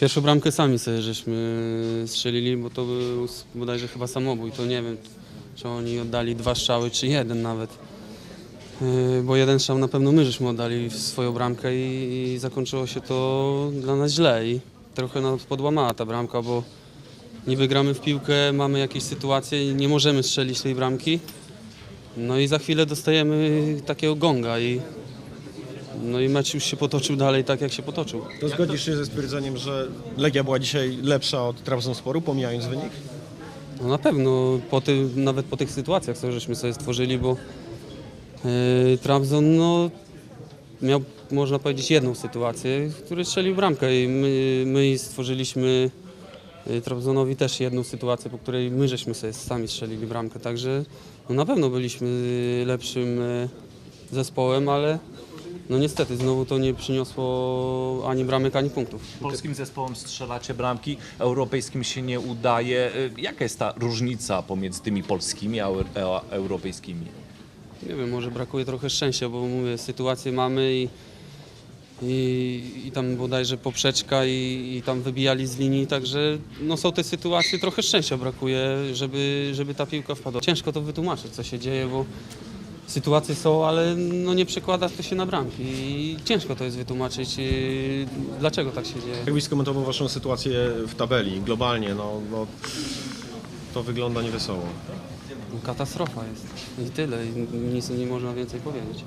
Pierwszą bramkę sami sobie żeśmy strzelili, bo to był bodajże chyba samobój. To nie wiem, czy oni oddali dwa strzały, czy jeden nawet. Yy, Bo jeden strzał na pewno my żeśmy oddali w swoją bramkę i, i zakończyło się to dla nas źle. I trochę nas podłamała ta bramka, bo niby gramy w piłkę, mamy jakieś sytuacje i nie możemy strzelić tej bramki. No i za chwilę dostajemy takiego gonga i no i mecz już się potoczył dalej tak, jak się potoczył. To zgodzisz się ze stwierdzeniem, że Legia była dzisiaj lepsza od Trabzonsporu, pomijając wynik? No na pewno, po tym, nawet po tych sytuacjach, co żeśmy sobie stworzyli, bo yy, Trabzon no, miał, można powiedzieć, jedną sytuację, w której strzelił bramkę i my, my stworzyliśmy yy, Trabzonowi też jedną sytuację, po której my żeśmy sobie sami strzelili bramkę, także no, na pewno byliśmy lepszym yy, zespołem, ale no niestety znowu to nie przyniosło ani bramek, ani punktów. Polskim zespołom strzelacie bramki, europejskim się nie udaje. Y, Jaka jest ta różnica pomiędzy tymi polskimi a europejskimi? Nie wiem, może brakuje trochę szczęścia, bo mówię, sytuację mamy i, i, i tam bodajże poprzeczka i, i tam wybijali z linii, także no są te sytuacje, trochę szczęścia brakuje, żeby, żeby ta piłka wpadła. Ciężko to wytłumaczyć, co się dzieje, bo sytuacje są, ale no nie przekłada to się na bramki i ciężko to jest wytłumaczyć, yy, dlaczego tak się dzieje. Jakbyś skomentował waszą sytuację w tabeli, globalnie, no, no to wygląda niewesoło. Katastrofa jest i tyle, i nic nie można więcej powiedzieć.